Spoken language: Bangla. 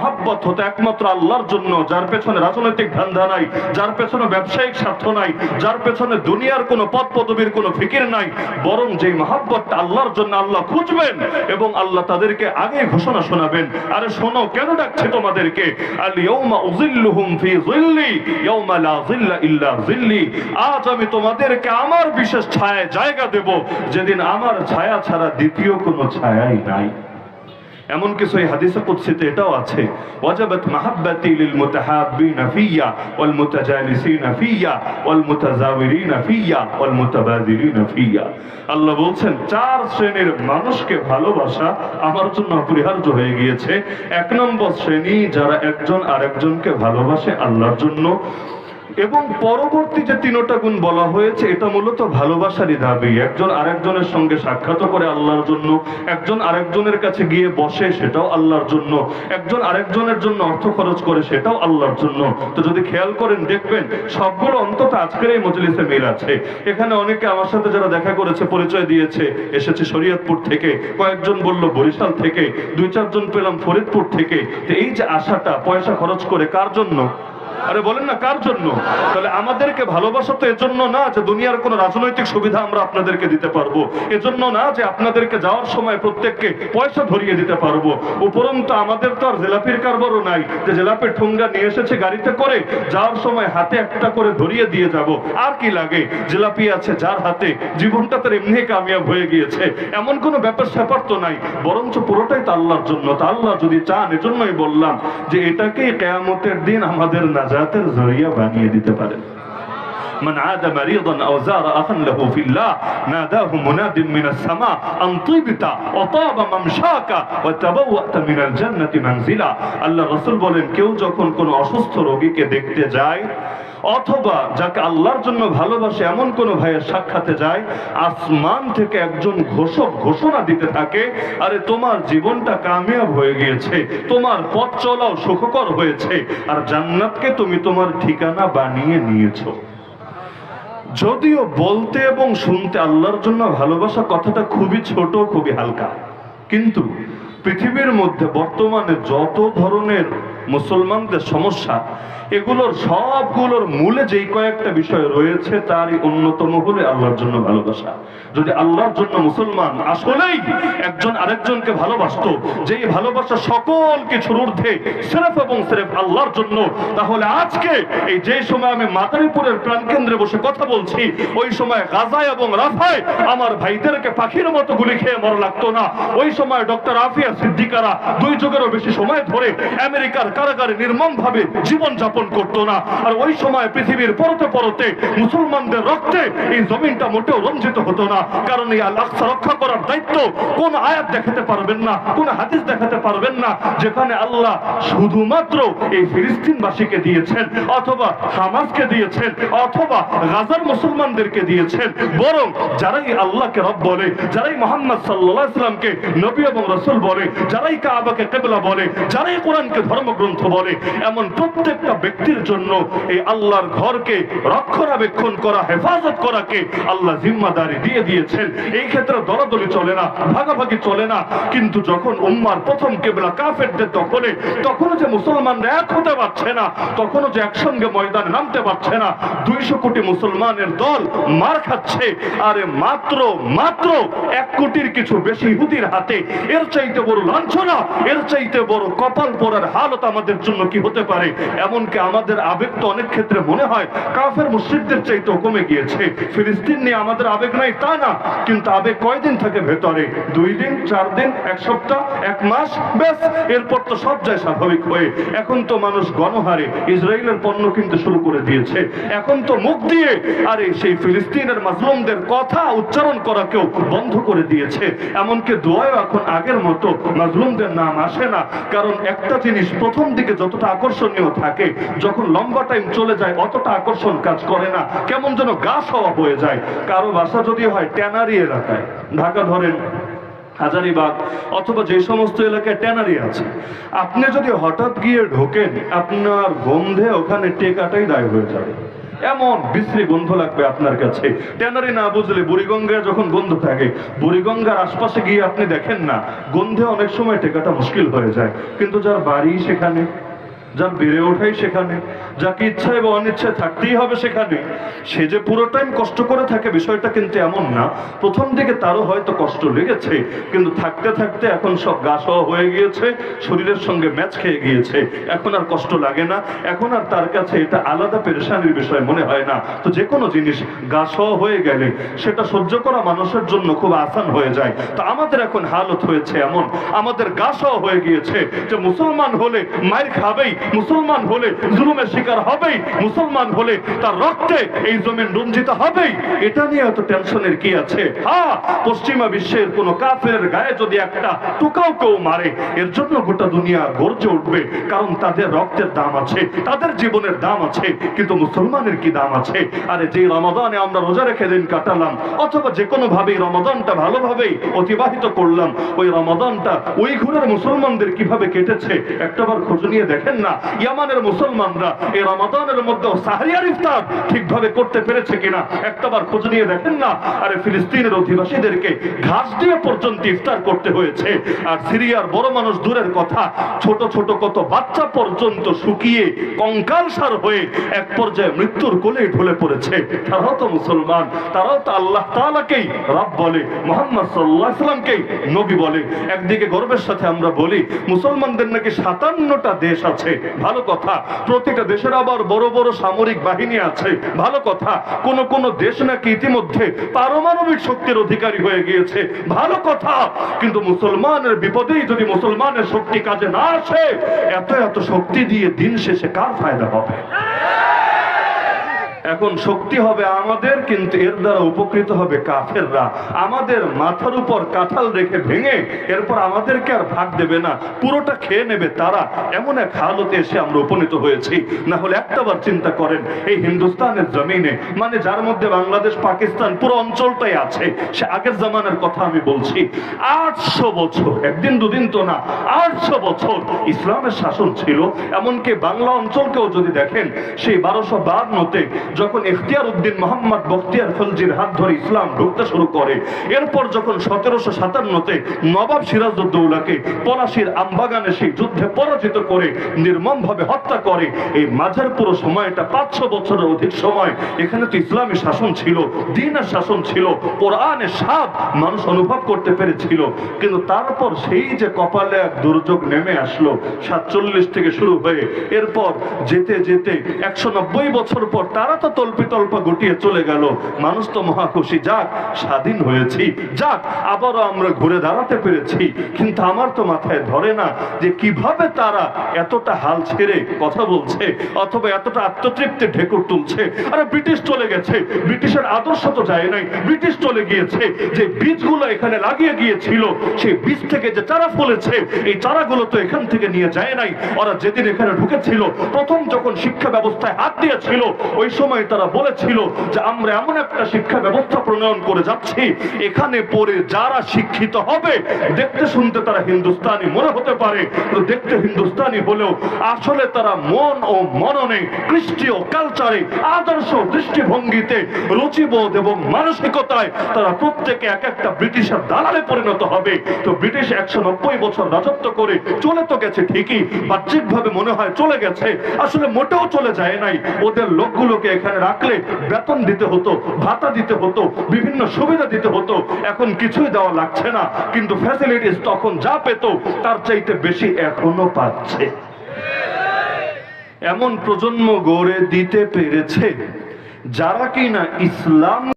মহাব্বত হতো একমাত্র আল্লাহর জন্য, যার পেছনে রাজনৈতিক ধান্দা নাই, যার পেছনে ব্যবসায়িক স্বার্থ নাই, যার পেছনে দুনিয়ার কোনো পদ পদবীর কোনো ফিকির নাই, বরং যেই মহাব্বতটা আল্লাহর জন্য আল্লাহ খুঁজবেন এবং আল্লাহ তাদেরকে আগে ঘোষণা শোনাবেন। আরে শোনো, কেন ডাকছে তোমাদেরকে? আজ আমি তোমাদেরকে আমার বিশেষ ছায়ায় জায়গা দেব। যেদিন আমার ছায়া ছাড়া দ্বিতীয় কোনো ছায়াই নাই। এমন কিছু এই হাদিসে কুদসিতে এটাও আছে, ওয়াজাবাত মাহাব্বাতি লিল মুতাহাব্বিনা ফিয়া ওয়াল মুতাজালিসিনা ফিয়া ওয়াল মুতাজাওয়িরিনা ফিয়া ওয়াল মুতাবাদিলিনা ফিয়া। আল্লাহ বলছেন, চার শ্রেণির মানুষকে ভালোবাসা আমার জন্য অপরিহার্য হয়ে গিয়েছে। এক নম্বর শ্রেণি যারা একজন আরেকজনকে ভালোবাসে আল্লাহর জন্য এবং পরবর্তী যে তিনটা গুণ বলা হয়েছে, এটা মূলত ভালোবাসারই দাবি। একজন আরেকজনের সঙ্গে সাক্ষাৎ করে আল্লাহর জন্য, একজন আরেকজনের কাছে গিয়ে বসে সেটাও আল্লাহর জন্য, একজন আরেকজনের জন্য অর্থ খরচ করে সেটাও আল্লাহর জন্য। তো যদি খেয়াল করেন, দেখবেন সবগুলো অন্তত আজকের এই মজলিসে মিল আছে। এখানে অনেকে আমার সাথে যারা দেখা করেছে, পরিচয় দিয়েছে, এসেছে শরীয়তপুর থেকে, কয়েকজন বলল বরিশাল থেকে, দুই চারজন পেলাম ফরিদপুর থেকে। এই যে আশাটা, পয়সা খরচ করে কার জন্য? আরে বলেন না, কার জন্য? তাহলে আমাদেরকে ভালোবাসা তো এজন্য না যে দুনিয়ার কোন রাজনৈতিক সুবিধা আমরা আপনাদেরকে দিতে পারব। এজন্য না যে আপনাদেরকে যাওয়ার সময় প্রত্যেককে পয়সা ধরিয়ে দিতে পারব। উপরন্তু আমাদের তো আর জেলাপির কারবারও নাই। যে জেলাপির ঠুঙ্গা নিয়ে এসেছে গাড়িতে করে, যাওয়ার সময় হাতে একটা করে ধরিয়ে দিয়ে যাব। আর কি লাগে? জেলাপি আছে যার হাতে। জীবনটা তার এমনি কামিয়াব হয়ে গিয়েছে। এমন কোনো ব্যাপার স্যাপার তো নাই। বরঞ্চ পুরোটাই তো আল্লাহর জন্য। তা যদি চান, এজন্যই বললাম যে এটাকেই কেয়ামতের দিন আমাদের নাজাতের জরিয়া বানিয়ে দিতে পারেন من عاد مريضا او زار اخا له في الله ناداه مناد من السماء ان طبت وطاب ممشاك وتبوأت من الجنة منزلا আল্লাহ রাসূল বলেন কেউ যখন কোন অসুস্থ রোগীকে দেখতে যায় অথবা যাকে আল্লাহর জন্য ভালোবাসে এমন কোন ভাইয়ের সাক্ষাতে যায় আসমান থেকে একজন ঘোষক ঘোষণা দিতে থাকে আরে তোমার জীবনটা কামিয়াব হয়ে গিয়েছে তোমার পথ চলাও সুখকর হয়েছে আর জান্নাতকে তুমি তোমার ঠিকানা বানিয়ে নিয়েছো যদিও বলতে এবং শুনতে আল্লাহর জন্য ভালোবাসা কথাটা খুবই ছোট, খুবই হালকা। কিন্তু পৃথিবীর মধ্যে বর্তমানে যত ধরনের মুসলমানদের সমস্যা, এগুলোর সবগুলোর মূলে যেই কয়েকটা বিষয় রয়েছে, তারই অন্যতম হলে আল্লাহর জন্য ভালোবাসা। যদি আল্লাহর জন্য মুসলমান আসলেই একজন আরেকজনকে ভালোবাসতো, যেই ভালোবাসা সকল কিছুর ঊর্ধ্বে, সেরেফ এবং সেরেফ আল্লাহর জন্য, তাহলে আজকে এই যে সময় আমি মাদারীপুরের প্রাণকেন্দ্রে বসে কথা বলছি, ওই সময় গাজায় এবং রাফায় আমার ভাইদেরকে পাখির মতো গুলি খেয়ে মরা লাগতো না। ওই সময় ডক্টর আফিয়া সিদ্দিকারা দুই যুগেরও বেশি সময় ধরে আমেরিকার কারাগারে নির্মম ভাবে জীবন যাপন করতো না। আর ওই সময় পৃথিবীর পরতে পরতে মুসলমানদের রক্তে এই জমিনটা মোটেও রঞ্জিত হতো না। কারণ এই আল আকসা রক্ষা করার দায়িত্ব কোন আয়াত দেখাতে পারবেন না, কোন হাদিস দেখাতে পারবেন না, যেখানে আল্লাহ শুধুমাত্র এই ফিলিস্তিনবাসীকে দিয়েছেন, অথবা হামাসকে দিয়েছেন, অথবা গাজার মুসলমানদেরকে দিয়েছেন। বরং যারাই আল্লাহকে রব বলে, যারাই মোহাম্মদ সাল্লাহ ইসলামকে নবী এবং রসুল বলে, যারাই কাবাকে কেবলা বলে, যারাই কোরআনকে ধর্মগ্রন্থ বলে, এমন প্রত্যেকটা ব্যক্তির জন্য এই আল্লাহর ঘরকে রক্ষণাবেক্ষণ করা, হেফাজত করাকে আল্লাহ জিম্মাদারি দিয়ে দিয়েছেন। এই ক্ষেত্রে দলাদলি চলে না, ভাগাভাগি চলে না, কিন্তু যখন উম্মার প্রথম কেবলা কাফেরদের দখলে, তখনও যে মুসলমানরা এক হতে পারছে না, তখনও যে একসঙ্গে ময়দানে নামতে পারছে না, দুইশো কোটি মুসলমানের দল মার খাচ্ছে, আরে মাত্র মাত্র এক কোটির কিছু বেশি ইহুদির হাতে, এর চাইতে বড় লাঞ্ছনা, এর চাইতে বড় কপাল পরার হালত আমাদের জন্য কি হতে পারে? এমনকি আমাদের আবেগ তো অনেক ক্ষেত্রে মনে হয় কাফের মুসলিমদের চাইতেও কমে গিয়েছে। ফিলিস্তিন নিয়ে আমাদের আবেগ নাই, তা না। কিন্তু আবেগ কয়দিন থাকে ভেতরে? দুই দিন, চার দিন, এক সপ্তাহ, এক মাস? ব্যাস, এরপর তো সব যায় স্বাভাবিক হয়ে। এখন তো মানুষ গণহারে, ইসরায়েলের পণ্য কিনতে শুরু করে দিয়েছে। এখন তো মুখ দিয়ে, আরে সেই ফিলিস্তিনের মাজলুমদের কথা উচ্চারণ করা কেউ বন্ধ করে দিয়েছে। এমনকি দোয়াও এখন আগের মতো মাজলুমদের নাম আসে না। কারণ একটা জিনিস প্রথম দিকে যতটা আকর্ষণীয় থাকে, যখন লম্বা টাইম চলে যায়, অতটা আকর্ষণ কাজ করে না। কেমন যেন গা সওয়া হয়ে যায়। কারও বাসা যদি হয়, ট্যানারি এলাকায়। ঢাকা ধরেন হাজারিবাগ, অথবা যে সমস্ত এলাকায় ট্যানারি আছে। আপনি যদি হঠাৎ গিয়ে ঢোকেন, আপনার গন্ধে ওখানে টেকাটাই দায় হয়ে যাবে। এমন বিশ্রী গন্ধ লাগবে আপনার কাছে। ট্যানারি না বুঝলে বুড়িগঙ্গায় যখন গন্ধ থাকে, বুড়িগঙ্গার আশপাশে গিয়ে আপনি দেখেন না, গন্ধে অনেক সময় টেকাটা মুশকিল হয়ে যায়। কিন্তু যার বাড়ি সেখানে যার বেড়ে ওঠাই সেখানে, যাকে ইচ্ছা এবং অনিচ্ছায় থাকতেই হবে সেখানে। সে যে পুরো টাইম কষ্ট করে থাকে বিষয়টা কিন্তু এমন না। প্রথম দিকে তারও হয়তো কষ্ট লেগেছে, কিন্তু থাকতে থাকতে এখন সব গা হয়ে গিয়েছে, শরীরের সঙ্গে ম্যাচ খেয়ে গিয়েছে। এখন আর কষ্ট লাগে না, এখন আর তার কাছে এটা আলাদা পেরেশানির বিষয় মনে হয় না। তো যে কোনো জিনিস গা হয়ে গেলে সেটা সহ্য করা মানুষের জন্য খুব আসান হয়ে যায়। তো আমাদের এখন হালত হয়েছে এমন, আমাদের গা হয়ে গিয়েছে যে মুসলমান হলে মায়ের খাবেই মুসলমান হলে জুলুমের শিকার হবেই, মুসলমান হলে তার রক্তে এই জমিন রঞ্জিত হবেই। এটা নিয়ে এত টেনশনের কি আছে? হ্যাঁ পশ্চিমা বিশ্বের কোন কাফের গায়ে যদি একটা টুকাও কেউ মারে, এর জন্য গোটা দুনিয়া গর্জে উঠবে, কারণ তাদের রক্তের দাম আছে, তাদের জীবনের দাম আছে, কিন্তু মুসলমানের কি দাম আছে? আরে যে রমাদানে আমরা রোজা রেখে দিন কাটালাম, অথবা যে কোনো ভাবে রমাদানটা ভালোভাবেই অতিবাহিত করলাম, ওই রমাদানটা ওই ঘুরের মুসলমানদের কীভাবে কেটেছে, একটাবার খোঁজ নিয়ে দেখেন না? ইয়ামানের মুসলমানরা এই রমাদানের মধ্যে সাহারিয়ার ইফতার ঠিকভাবে করতে পেরেছে কিনা একটাবার খোঁজ নিয়ে দেখেন না। আরে ফিলিস্তিনের অধিবাসীদেরকে ঘাস দিয়ে পর্যন্ত ইফতার করতে হয়েছে। আর সিরিয়ার বড় মানুষ দূরের কথা, ছোট ছোট কত বাচ্চা পর্যন্ত শুকিয়ে কঙ্কাল সার হয়ে এক পর্যায়ে মৃত্যুর কোলে ঢলে পড়েছে। তারাও তো মুসলমান, তারাও তো আল্লাহ তাআলাকেই রব বলে, মোহাম্মদ সাল্লাল্লাহু আলাইহি সাল্লামকেই নবী বলে। একদিকে গর্বের সাথে আমরা বলি, মুসলমানদের নাকি সাতান্নটা দেশ আছে ভালো কথা। প্রতিটা দেশের আবার বড় বড় সামরিক বাহিনী আছে। ভালো কথা, কোন কোন দেশ নাকি ইতিমধ্যে পারমাণবিক শক্তির অধিকারী হয়ে গিয়েছে। ভালো কথা, কিন্তু মুসলমানের বিপদেই যদি মুসলমানের শক্তি কাজে না আসে, এত এত শক্তি দিয়ে দিন শেষে কার ফায়দা হবে? এখন শক্তি হবে আমাদের, কিন্তু এর দ্বারা উপকৃত হবে কাফেররা। আমাদের মাথার উপর কাঁঠাল রেখে ভেঙে এরপর আমাদেরকে আর ভাগ দেবে না। পুরোটা খেয়ে নেবে তারা। এমন এক হালতে এসে আমরা উপনীত হয়েছি। না হলে একটাবার চিন্তা করেন, এই হিন্দুস্তানের জমিনে মানে যার মধ্যে বাংলাদেশ, পাকিস্তান, পুরো অঞ্চলটাই আছে, সে আগের জামানের কথা আমি বলছি। আটশো বছর, একদিন দুদিন তো না, আটশো বছর ইসলামের শাসন ছিল। এমনকি বাংলা অঞ্চলকেও যদি দেখেন, সেই বারোশো বাহান্নতে যখন ইখতিয়ার উদ্দিন মোহাম্মদ বখতিয়ার খলজির হাত ধরে ইসলাম ঢুকতে শুরু করে, এরপর যখন সতেরোশো সাতান্নতে নবাব সিরাজউদ্দৌলাকে পলাশির আমবাগানে সেই যুদ্ধে পরাজিত করে নির্মমভাবে হত্যা করে, এই মাঝের পুরো সময়টা পাঁচশো বছরের অধিক সময় এখানে তো ইসলামী শাসন ছিল, দিনের শাসন ছিল কোরআনের স্বাদ মানুষ অনুভব করতে পেরেছিল, কিন্তু তারপর সেই যে কপালে এক দুর্যোগ নেমে আসলো, সাতচল্লিশ থেকে শুরু হয়ে, এরপর যেতে যেতে একশো নব্বই বছর পর তারা তো তল্পি তল্পা গুটিয়ে চলে গেল। মানুষ তো মহা খুশি। যাক, স্বাধীন হয়েছি। যাক, আবারও আমরা ঘুরে দাঁড়াতে পেরেছি। কিন্তু আমার তো মাথায় ধরে না যে কীভাবে তারা এতটা হাল ছেড়ে কথা বলছে, অথবা এতটা আত্মতৃপ্তি ঢেকুর তুলছে। আরে, ব্রিটিশ চলে গেছে। ব্রিটিশের আদর্শ তো যায় নাই। ব্রিটিশ চলে গিয়েছে। যে বীজগুলো এখানে লাগিয়ে গিয়েছিল, সেই বীজ থেকে যে চারা ফলেছে, এই চারাগুলো তো এখান থেকে নিয়ে যায় নাই। ওরা যেদিন এখানে ঢুকেছিল, প্রথম যখন শিক্ষা ব্যবস্থায় হাত দিয়েছিল, ওই সময় তারা বলেছিল যে আমরা এমন একটা শিক্ষা ব্যবস্থা প্রণয়ন করে যাচ্ছি, এখানে পড়ে যারা শিক্ষিত হবে, দেখতে শুনতে তারা হিন্দুস্তানি মনে হতে পারে দেখতে হিন্দুস্তানি হলেও আসলে তারা মন ও মননে খ্রিস্টীয় কালচারে আদর্শ দৃষ্টিভঙ্গিতে রুচিবোধ এবং মানসিকতায় তারা প্রত্যেকে এক একটা ব্রিটিশের দালালে পরিণত হবে। তো ব্রিটিশ একশো নব্বই বছর রাজত্ব করে চলে তো গেছে ঠিকই, বাহ্যিকভাবে মনে হয় চলে গেছে, আসলে মোটেও চলে যায় নাই। ওদের লোকগুলোকে এখানে রাখলে বেতন দিতে হতো, ভাতা দিতে হতো, বিভিন্ন সুবিধা দিতে হতো। এখন কিছুই দেওয়া লাগছে না, কিন্তু ফ্যাসিলিটিস তখন যা পেত, তার চাইতে বেশি এখনও পাচ্ছে। এমন প্রজন্ম গড়ে দিতে পেরেছে যারা কিনা ইসলাম